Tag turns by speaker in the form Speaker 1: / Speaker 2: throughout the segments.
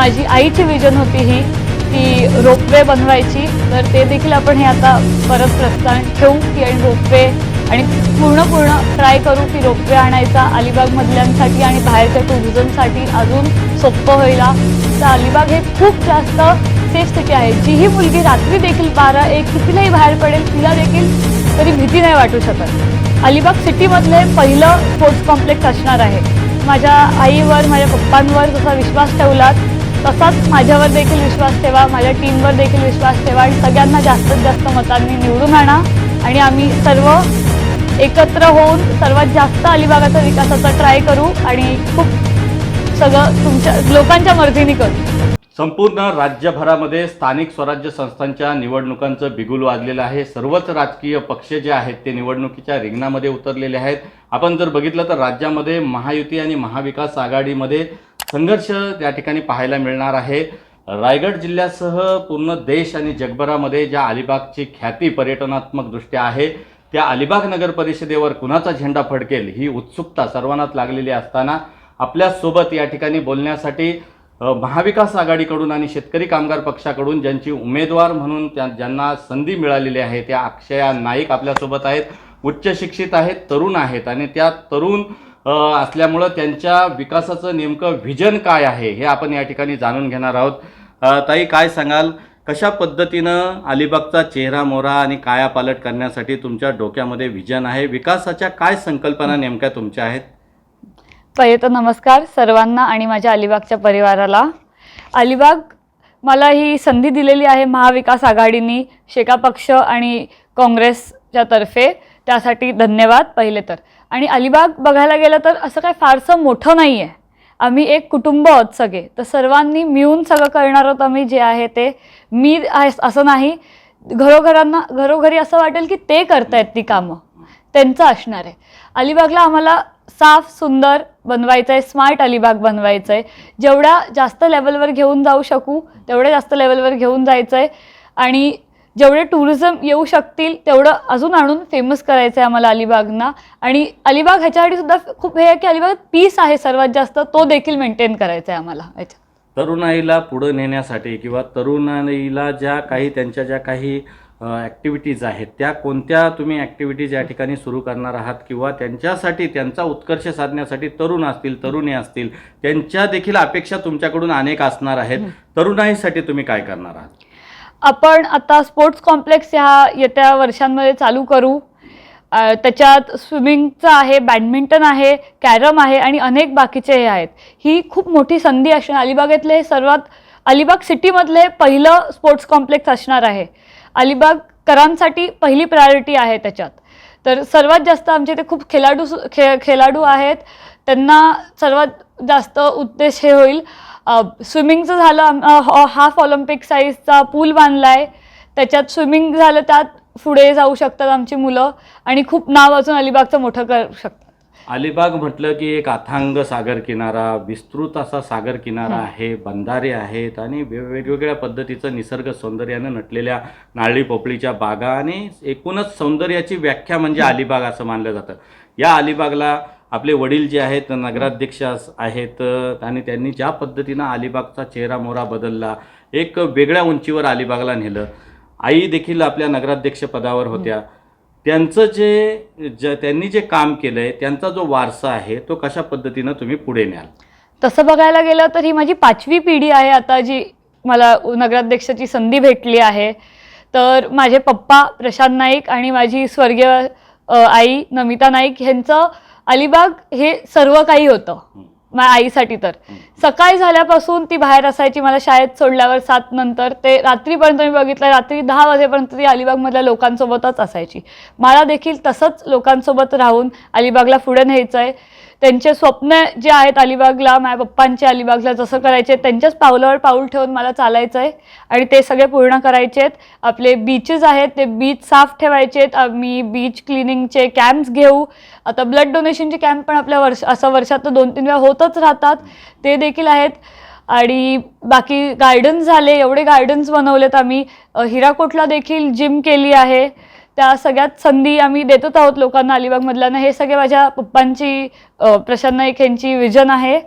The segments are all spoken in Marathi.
Speaker 1: माझी आईची विजन होती ही की रोपवे बनवायची. तर ते देखील आपण हे आता परत प्रस्थान ठेवू की आणि रोपवे आणि पूर्ण पूर्ण ट्राय करू की रोपवे आणायचा अलिबागमधल्यांसाठी आणि बाहेरच्या टुरिझमसाठी अजून सोपं होईल तर अलिबाग हे खूप जास्त सेफ सिटी आहे. जी ही मुलगी रात्री देखील बारा एक कितीलाही बाहेर पडेल तिला देखील तरी भीती नाही वाटू शकत. अलिबाग सिटीमधले पहिलं स्पोर्ट्स कॉम्प्लेक्स असणार आहे. माझ्या आईवर माझ्या पप्पांवर जसा विश्वास ठेवलात तसाच माझ्यावर देखील विश्वास ठेवा माझ्या टीमवर देखील विश्वास ठेवा आणि सगळ्यांना जास्तीत जास्त मतांनी निवडून आणा. आणि आम्ही सर्व एकत्र होऊन सर्वात जास्त अलिबागाचा विकासाचा ट्राय करू आणि खूप सगळं तुमच्या लोकांच्या मर्जीने करू.
Speaker 2: संपूर्ण राज्यभरामध्ये स्थानिक स्वराज्य संस्थांच्या निवडणुकांचं बिगुल वाजलेलं आहे. सर्वच राजकीय पक्ष जे आहेत ते निवडणुकीच्या रिंगणामध्ये उतरलेले आहेत. आपण जर बघितलं तर राज्यामध्ये महायुती आणि महाविकास आघाडीमध्ये संघर्ष त्या ठिकाणी पाहायला मिळणार आहे. रायगड जिल्ह्यासह पूर्ण देश आणि जगभरामध्ये ज्या अलिबागची ख्याती पर्यटनात्मक दृष्ट्या आहे त्या अलिबाग नगर परिषदेवर कुणाचा झेंडा फडकेल ही उत्सुकता सर्वांनाच लागलेली असताना आपल्यासोबत या ठिकाणी बोलण्यासाठी महाविकास आघाडीकडून आणि शेतकरी कामगार पक्षाकडून ज्यांची उमेदवार म्हणून त्या ज्यांना संधी मिळालेली आहे त्या अक्षया नाईक आपल्यासोबत आहेत. उच्च शिक्षित आहेत तरुण आहेत आणि त्या तरुण असल्यामुळं त्यांच्या विकासाचं नेमकं व्हिजन काय आहे हे आपण या ठिकाणी जाणून घेणार आहोत. ताई काय सांगाल? कशा पद्धतीनं अलिबागचा चेहरा मोहरा आणि कायापालट करण्यासाठी तुमच्या डोक्यामध्ये व्हिजन आहे? विकासाच्या काय संकल्पना नेमक्या तुमच्या आहेत?
Speaker 1: तर नमस्कार सर्वांना आणि माझ्या अलिबागच्या परिवाराला. अलिबाग मला ही संधी दिलेली आहे महाविकास आघाडीनी शेका पक्ष आणि काँग्रेसच्या तर्फे. त्यासाठी धन्यवाद पहिले तर. आणि अलिबाग बघायला गेलं तर असं काय फारसं मोठं नाही आहे आम्ही एक कुटुंब आहोत सगळे. तर सर्वांनी मिळून सगळं करणार आहोत आम्ही जे आहे ते. मी आहे असं नाही. घरोघरांना घरोघरी असं वाटेल की ते करतायत ती कामं. त्यांचं असणार आहे. अलिबागला आम्हाला साफ सुंदर बनवायचं आहे स्मार्ट अलिबाग बनवायचं आहे जेवढ्या जास्त लेवलवर घेऊन जाऊ शकू तेवढ्या जास्त लेवलवर घेऊन जायचं आहे आणि जेवढे टुरिझम येऊ शकतील तेवढं अजून आणून फेमस करायचं आहे आम्हाला अलिबागना. आणि अलिबाग ह्याच्यासाठी सुद्धा खूप हे आहे की अलिबाग पीस आहे सर्वात जास्त तो देखील मेंटेन करायचा आहे आम्हाला. ह्याच्या
Speaker 2: तरुणाईला पुढं नेण्यासाठी किंवा तरुणाईला ज्या काही त्यांच्या ज्या काही ॲक्टिव्हिटीज आहेत त्या कोणत्या तुम्ही ॲक्टिव्हिटीज या ठिकाणी सुरू करणार आहात किंवा त्यांच्यासाठी त्यांचा उत्कर्ष साधण्यासाठी तरुण असतील तरुणी असतील त्यांच्या देखील अपेक्षा तुमच्याकडून अनेक असणार आहेत. तरुणाईसाठी तुम्ही काय करणार आहात?
Speaker 1: आपण आता स्पोर्ट्स कॉम्प्लेक्स ह्या येत्या वर्षांमध्ये चालू करू. त्याच्यात स्विमिंगचं आहे बॅडमिंटन आहे कॅरम आहे आणि अनेक बाकीचे हे आहेत. ही खूप मोठी संधी असणार. अलिबागेतले हे सर्वात अलिबाग सिटीमधले पहिलं स्पोर्ट्स कॉम्प्लेक्स असणार आहे. अलिबागकरांसाठी पहिली प्रायोरिटी आहे त्याच्यात. तर सर्वात जास्त आमचे इथे खूप खेळाडू सु- खे खेळाडू आहेत. त्यांना सर्वात जास्त उद्देश हे होईल. स्विमिंगचं झालं हाफ ऑलिम्पिक साईजचा पूल बांधला आहे त्याच्यात स्विमिंग झालं त्यात पुढे जाऊ शकतात आमची मुलं आणि खूप नाव अजून अलिबागचं मोठं करू शकतात.
Speaker 2: अलिबाग म्हटलं की एक अथांग सागर किनारा विस्तृत असा सागर किनारा आहे बंधारे आहेत आणि वेगवेगळ्या पद्धतीचं निसर्ग सौंदर्यानं नटलेल्या नारळी पोपळीच्या बागा आणि एकूणच सौंदर्याची व्याख्या म्हणजे अलिबाग असं मानलं जातं. या अलिबागला आपले वडील जे आहेत नगराध्यक्ष आहेत आणि त्यांनी ज्या पद्धतीनं अलिबागचा चेहरा मोहरा बदलला एक वेगळ्या उंचीवर अलिबागला नेलं. आई देखील आपल्या नगराध्यक्ष पदावर होत्या. त्यांचं जे ज त्यांनी जे काम केलंय त्यांचा जो वारसा आहे तो कशा पद्धतीनं तुम्ही पुढे न्याल?
Speaker 1: तसं बघायला गेलं तर ही माझी पाचवी पिढी आहे आता जी मला नगराध्यक्षाची संधी भेटली आहे. तर माझे पप्पा प्रशांत नाईक आणि माझी स्वर्गीय आई नमिता नाईक ह्यांचं अलिबाग हे सर्व काही होतं आईसाठी तर. सकाळी झाल्यापासून ती बाहेर असायची मला शाळेत सोडल्यावर सात नंतर. ते रात्रीपर्यंत मी बघितलं रात्री दहा वाजेपर्यंत ती अलिबागमधल्या लोकांसोबतच असायची. मला देखील तसंच लोकांसोबत राहून अलिबागला पुढे न्यायचं आहे त्यांचे स्वप्न जे आहेत अलिबागला माझ्या पप्पांचे अलिबागला जसं करायचे त्यांच्याच पावलावर पाऊल ठेवून मला चालायचं आहे आणि ते सगळे पूर्ण करायचे आहेत. आपले बीचेस आहेत ते बीच साफ ठेवायचे आहेत. आम्ही बीच क्लिनिंगचे कॅम्प्स घेऊ. आता ब्लड डोनेशनचे कॅम्प पण आपल्या वर्ष असं वर्षात दोन तीन वेळा होतच राहतात. ते देखील आहेत. आणि बाकी गार्डन्स झाले एवढे गार्डन्स बनवलेत आम्ही. हिराकोटला देखील जिम केली आहे. त्या सगळ्यात संधी आम्ही देतच आहोत लोकांना अलिबागमधल्यांना. हे सगळे माझ्या पप्पांची प्रशांत नाईक यांची विजन आहे.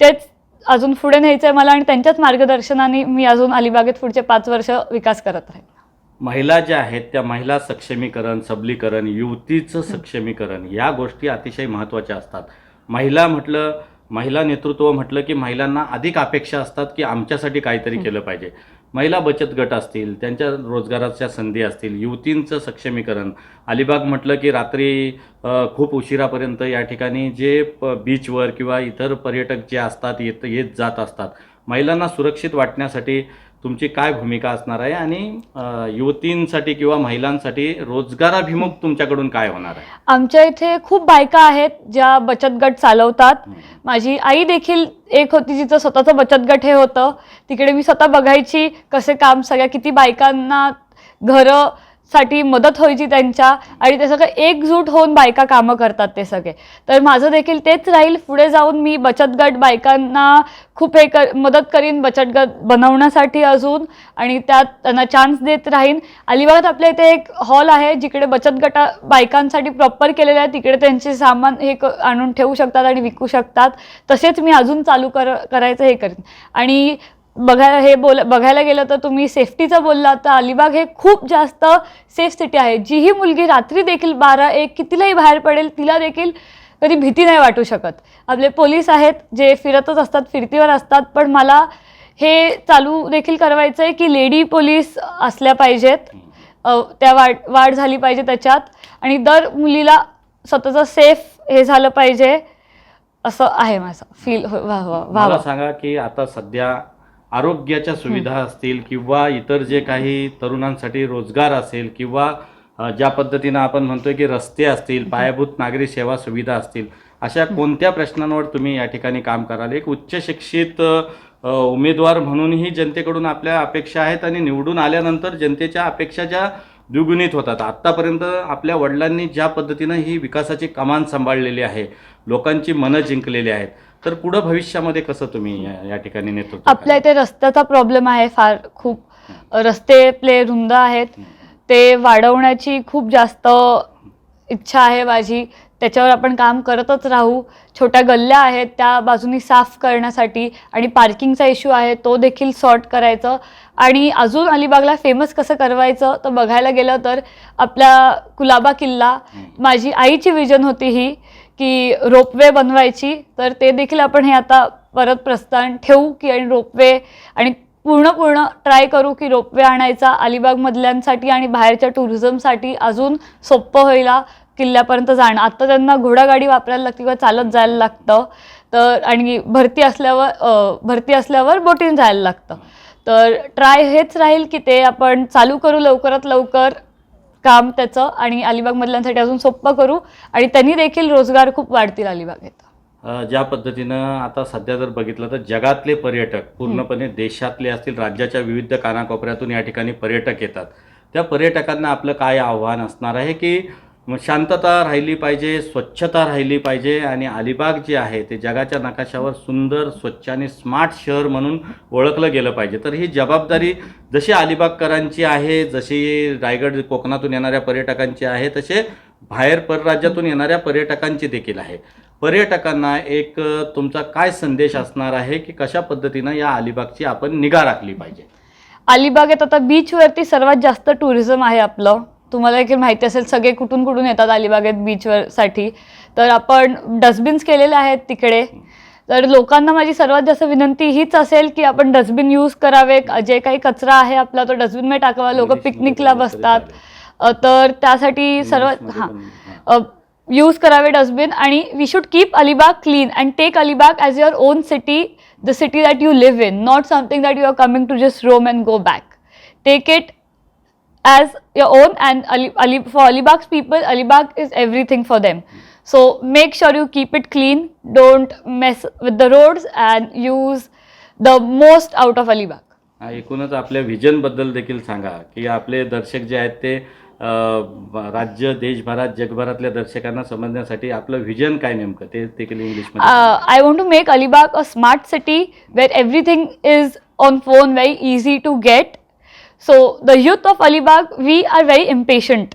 Speaker 1: तेच अजून पुढे न्यायचं आहे मला आणि त्यांच्याच मार्गदर्शनाने मी अजून अलिबागेत पुढचे पाच वर्ष विकास करत राहील
Speaker 2: महिला ज्या आहेत त्या महिला सक्षमीकरण सबलीकरण युवतीचं सक्षमीकरण या गोष्टी अतिशय महत्त्वाच्या असतात. महिला म्हटलं महिला नेतृत्व म्हटलं की महिलांना अधिक अपेक्षा असतात की आमच्यासाठी काहीतरी केलं पाहिजे. महिला बचत गट असतील त्यांच्या रोजगाराच्या संधी असतील युवतींचं सक्षमीकरण. अलिबाग म्हटलं की रात्री खूप उशिरापर्यंत या ठिकाणी जे प बीचवर किंवा इतर पर्यटक जे असतात येत येत जात असतात महिलांना सुरक्षित वाटण्यासाठी तुमची काय भूमिका असणार आहे आणि युवतींसाठी किंवा महिलांसाठी रोजगाराभिमुख तुमच्याकडून काय होणार आहे?
Speaker 1: आमच्या इथे खूप बायका आहेत ज्या बचत गट चालवतात. माझी आई देखील एक होती जिचं स्वतःचं बचत गट हे होतं. तिकडे मी स्वतः बघायची कसे काम सगळ्या किती बायकांना घरं साठी मदत व्हायची त्यांच्या आणि ते सगळं एकजूट होऊन बायका कामं करतात ते सगळे. तर माझं देखील तेच राहील. पुढे जाऊन मी बचत गट बायकांना खूप हे कर मदत करीन बचत गट बनवण्यासाठी अजून आणि त्यात त्यांना चान्स देत राहीन. अलिबागात आपल्या इथे एक हॉल आहे जिकडे बचत गटा बायकांसाठी प्रॉपर केलेलं आहे. तिकडे त्यांचे सामान हे क आणून ठेवू शकतात आणि विकू शकतात. तसेच मी अजून चालू कर करायचं हे करीन. आणि बघायला हे बोल बघायला गेलं तर तुम्ही सेफ्टीचं बोललात तर अलिबाग हे खूप जास्त सेफ सिटी आहे. जीही मुलगी रात्री देखील बारा एक कितीलाही बाहेर पडेल तिला देखील कधी भीती नाही वाटू शकत. आपले पोलीस आहेत जे फिरतच असतात फिरतीवर असतात पण मला हे चालू देखील करवायचं आहे की लेडी पोलीस असल्या पाहिजेत. त्या वाढ वाढ झाली पाहिजे त्याच्यात. आणि दर मुलीला स्वतःचं सेफ हे झालं पाहिजे असं आहे माझं. फील व्हावं
Speaker 2: मला
Speaker 1: व्हावं
Speaker 2: सांगा की आता सध्या आरोग्याच्या सुविधा असतील किंवा इतर जे काही तरुणांसाठी रोजगार असेल किंवा ज्या पद्धतीनं आपण म्हणतोय की रस्ते असतील पायाभूत नागरी सेवा सुविधा असतील अशा कोणत्या प्रश्नांवर तुम्ही या ठिकाणी काम कराल? एक उच्च शिक्षित उमेदवार म्हणूनही जनतेकडून आपल्या अपेक्षा आहेत आणि निवडून आल्यानंतर जनतेच्या अपेक्षा ज्या द्विगुणित होतात. आत्तापर्यंत आपल्या वडिलांनी ज्या पद्धतीनं ही विकासाची कमान सांभाळलेली आहे लोकांची मनं जिंकलेली आहेत तर पुढं भविष्यामध्ये कसं तुम्ही या- या ठिकाणी नेतृत्व
Speaker 1: आपल्या इथे रस्त्याचा प्रॉब्लेम आहे फार खूप. रस्ते प्ले रुंद आहेत. ते वाढवण्याची खूप जास्त इच्छा आहे माझी. त्याच्यावर आपण काम करतच राहू. छोट्या गल्ल्या आहेत त्या बाजूनी साफ करण्यासाठी आणि पार्किंगचा इश्यू आहे तो देखील सॉर्ट करायचं. आणि अजून अलिबागला फेमस कसं करवायचं तर बघायला गेलं तर आपला कुलाबा किल्ला माझी आईची विजन होती ही. की रोपवे बनवायची तर ते देखील आपण हे आता परत प्रस्थान ठेवू की आणि रोपवे आणि पूर्ण पूर्ण ट्राय करू की रोपवे आणायचा अलिबागमधल्यांसाठी आणि बाहेरच्या टुरिझमसाठी अजून सोपं व्हायला किल्ल्यापर्यंत जाणं. आत्ता त्यांना घोडागाडी वापरायला लागते किंवा चालत जायला लागतं. तर आणि भरती असल्यावर भरती असल्यावर बोटीने जायला लागतं. तर ट्राय हेच राहील की ते आपण चालू करू लवकरात लवकर. काम त्याचं आणि अलिबागमधल्यांसाठी अजून सोपं करू. आणि त्यांनी देखील रोजगार खूप वाढतील अलिबागेत.
Speaker 2: अ, ज्या पद्धतीनं आता सध्या जर बघितलं तर जगातले पर्यटक पूर्णपणे देशातले असतील राज्याच्या विविध कानाकोपऱ्यातून या ठिकाणी पर्यटक येतात. त्या पर्यटकांना आपलं काय आव्हान असणार आहे की मग शांतता राहिली पाहिजे स्वच्छता राहिली पाहिजे आणि अलिबाग जे आहे ते जगाच्या नकाशावर सुंदर स्वच्छ आणि स्मार्ट शहर म्हणून ओळखलं गेलं पाहिजे. तर ही जबाबदारी जशी अलिबागकरांची आहे जशी रायगड कोकणातून येणाऱ्या पर्यटकांची आहे तसे बाहेर परराज्यातून येणाऱ्या पर्यटकांची देखील आहे. पर्यटकांना एक तुमचा काय संदेश असणार आहे की कशा पद्धतीनं या अलिबागची आपण निगा राखली पाहिजे?
Speaker 1: अलिबागेत आता बीचवरती सर्वात जास्त टुरिझम आहे आपलं. तुम्हाला देखील माहिती असेल सगळे कुठून कुठून येतात अलिबागेत बीचवर साठी तर आपण डस्टबिन्स केलेले आहेत तिकडे. तर लोकांना माझी सर्वात जास्त विनंती हीच असेल की आपण डस्टबिन यूज करावे. जे काही कचरा आहे आपला तो डस्टबिनमध्ये टाकावा. लोक पिकनिकला बसतात. तर त्यासाठी सर्वात हां.
Speaker 2: पण, हां.
Speaker 1: यूज करावे डस्टबिन आणि we should keep Alibag clean and take Alibag as your own city the city that you live in not something that you are coming to just roam and go back take it as your own and Ali, Ali, for Alibag's people, Alibag is everything for them. So make sure you keep it clean, don't mess with the roads and use the most out of Alibag.
Speaker 2: हा, एकूणच आपल्या व्हिजनबद्दल देखील सांगा की आपले दर्शक जे आहेत ते अ, राज्य देशभरात जगभरातल्या दर्शकांना समजण्यासाठी आपलं व्हिजन काय नेमकं ते देखील इंग्लिशमध्ये
Speaker 1: Uh, I want to make Alibag a smart city where everything is on phone very easy to get. So the youth of Alibag, we are very impatient.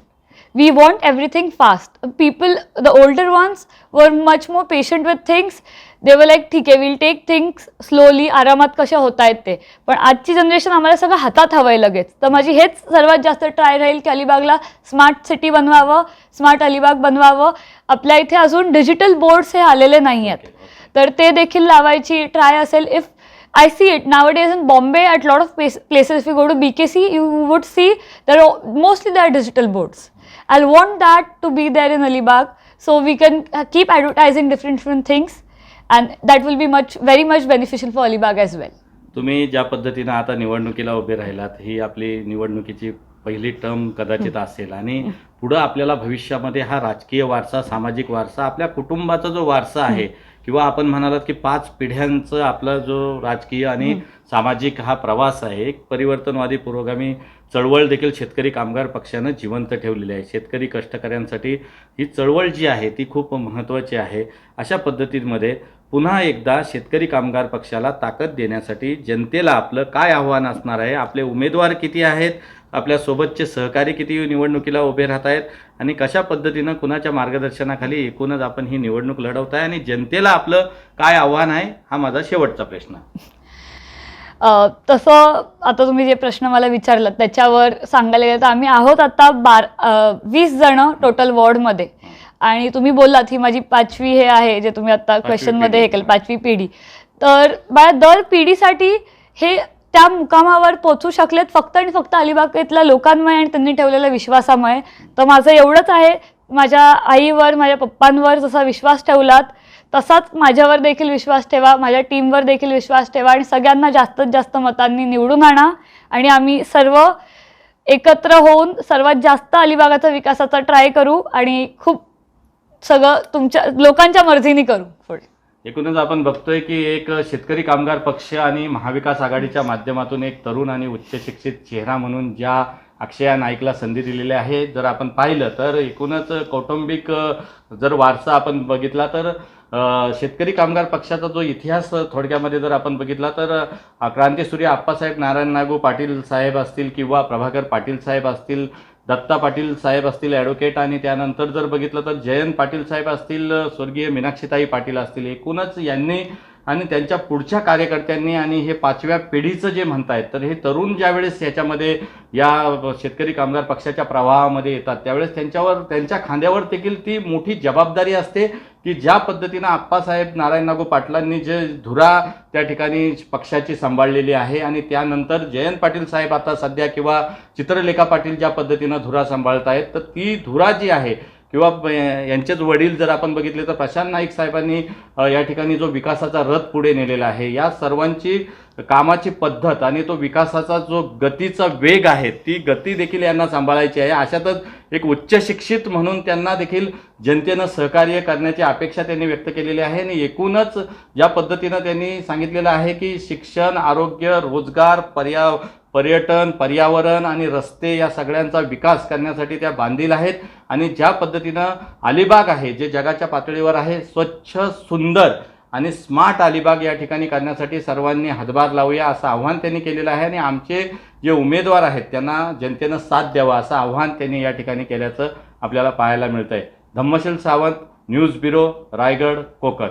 Speaker 1: we want everything fast. People, the older ones were much more patient with things. They were like, ठीक आहे विल टेक थिंग्स स्लोली आरामात कशा होत आहेत ते? पण आजची जनरेशन आम्हाला सगळं हातात हवं आहे लगेच. तर माझी हेच सर्वात जास्त ट्राय राहील की अलिबागला स्मार्ट सिटी बनवावं स्मार्ट अलिबाग बनवावं. आपल्या इथे अजून डिजिटल बोर्ड्स हे आलेले नाही आहेत तर ते देखील लावायची ट्राय असेल. If I see it nowadays in Bombay at lot of place- places. If you go to BKC, you would see there are mostly there are digital boards. I'll want that to be there in Alibag, so we can uh, keep advertising different different things, and that will be much very much beneficial for Alibag as well.
Speaker 2: तुम्ही ज्या पद्धतीनं आता निवडणुकीला उभे राहिलात ही आपली निवडणुकीची पहिली टर्म कदाचित असेल आणि पुढं आपल्याला भविष्यामध्ये हा राजकीय वारसा सामाजिक वारसा आपल्या कुटुंबाचा जो वारसा आहे किंवा आपण म्हणालात की पाच पिढ्यांचं आपला जो राजकीय आणि सामाजिक हा प्रवास आहे एक परिवर्तनवादी पुरोगामी चळवळ देखील शेतकरी कामगार पक्षानं जिवंत ठेवलेली आहे. शेतकरी कष्टकऱ्यांसाठी ही चळवळ जी आहे ती खूप महत्त्वाची आहे. अशा पद्धतीमध्ये पुन्हा एकदा शेतकरी कामगार पक्षाला ताकद देण्यासाठी जनतेला आपलं काय आव्हान असणार आहे आपले उमेदवार किती आहेत आपल्या सोबतचे सहकारी किती निवडणुकीला उभे राहत आहेत आणि कशा पद्धतीनं कुणाच्या मार्गदर्शनाखाली एकूणच आपण ही निवडणूक लढवत आहे आणि जनतेला आपलं काय आव्हान आहे हा माझा शेवटचा प्रश्न.
Speaker 1: तसं आता तुम्ही जे प्रश्न मला विचारलात त्याच्यावर सांगायला गेलं तर आम्ही आहोत आता बार वीस जण टोटल वॉर्डमध्ये. आणि तुम्ही बोललात ही माझी पाचवी हे आहे जे तुम्ही आता क्वेश्चनमध्ये हे केलं पाचवी पिढी. तर बाळा दर पिढीसाठी हे त्या मुकामावर पोचू शकलेत फक्त आणि फक्त अलिबाग येथल्या लोकांमुळे आणि त्यांनी ठेवलेल्या विश्वासामुळे. तर माझं एवढंच आहे माझ्या आईवर माझ्या पप्पांवर जसा विश्वास ठेवलात तसाच माझ्यावर देखील विश्वास ठेवा माझ्या टीमवर देखील विश्वास ठेवा आणि सगळ्यांना जास्तीत जास्त मतांनी निवडून आणा. आणि आम्ही सर्व एकत्र होऊन सर्वात जास्त अलिबागाचा विकासाचा ट्राय करू आणि खूप सगळं तुमच्या लोकांच्या मर्जीने करू. पुढे
Speaker 2: एकूणच आपण बघतोय की एक शेतकरी कामगार पक्ष आणि महाविकास आघाडीच्या माध्यमातून एक तरुण आणि उच्च शिक्षित चेहरा म्हणून ज्या अक्षया नाईकला संधी दिलेली आहे जर आपण पाहिलं तर एकूणच कौटुंबिक जर वारसा आपण बघितला तर शेतकरी कामगार पक्षाचा जो इतिहास थोडक्यामध्ये जर आपण बघितला तर क्रांतीसूर्य आप्पासाहेब नारायण नागू पाटील साहेब असतील किंवा प्रभाकर पाटील साहेब असतील दत्ता पाटील साहेब असतील ॲडव्होकेट आणि त्यानंतर जर बघितलं तर जयंत पाटील साहेब असतील स्वर्गीय मीनाक्षीताई पाटील असतील एकूणच यांनी आणि त्यांच्या पुढच्या कार्यकर्त्यांनी आणि हे पाचव्या पिढीचं जे म्हणतायत तर हे तरुण ज्यावेळेस याच्यामध्ये या शेतकरी कामगार पक्षाच्या प्रवाहामध्ये येतात त्यावेळेस त्यांच्यावर त्यांच्या खांद्यावर देखील ती मोठी जबाबदारी असते. की ज्या पद्धतीनं आप्पासाहेब नारायण नागो पाटलांनी जे धुरा त्या ठिकाणी पक्षाची सांभाळलेली आहे आणि त्यानंतर जयंत पाटील साहेब आता सध्या किंवा चित्रलेखा पाटील ज्या पद्धतीनं धुरा सांभाळत आहेत तर ती धुरा जी आहे किंवा यांचेच वडील जर आपण बघितले तर प्रशांत नाईक साहेबांनी या ठिकाणी जो विकासाचा रथ पुढे नेलेला आहे या सर्वांची कामाची पद्धत आणि तो विकासाचा जो गतीचा वेग आहे ती गती देखील यांना सांभाळायची आहे. अशातच एक उच्च शिक्षित म्हणून त्यांना देखील जनतेनं सहकार्य करण्याची अपेक्षा त्यांनी व्यक्त केलेली आहे आणि एकूणच ज्या पद्धतीनं त्यांनी सांगितलेलं आहे की शिक्षण आरोग्य रोजगार पर्या पर्यटन पर्यावरण आणि रस्ते या सगळ्यांचा विकास करण्यासाठी त्या बांधील आहेत. आणि ज्या पद्धतीनं अलिबाग आहे जे जगाच्या पातळीवर आहे स्वच्छ सुंदर आणि स्मार्ट अलिबाग या ठिकाणी करण्यासाठी सर्वांनी हातभार लावूया असं आव्हान त्यांनी केलेलं आहे. आणि आमचे जे उमेदवार आहेत त्यांना जनतेनं साथ द्यावा असं आव्हान त्यांनी या ठिकाणी केल्याचं आपल्याला पाहायला मिळतंय. Dhammasheel Sawant news bureau Raigad Konkan.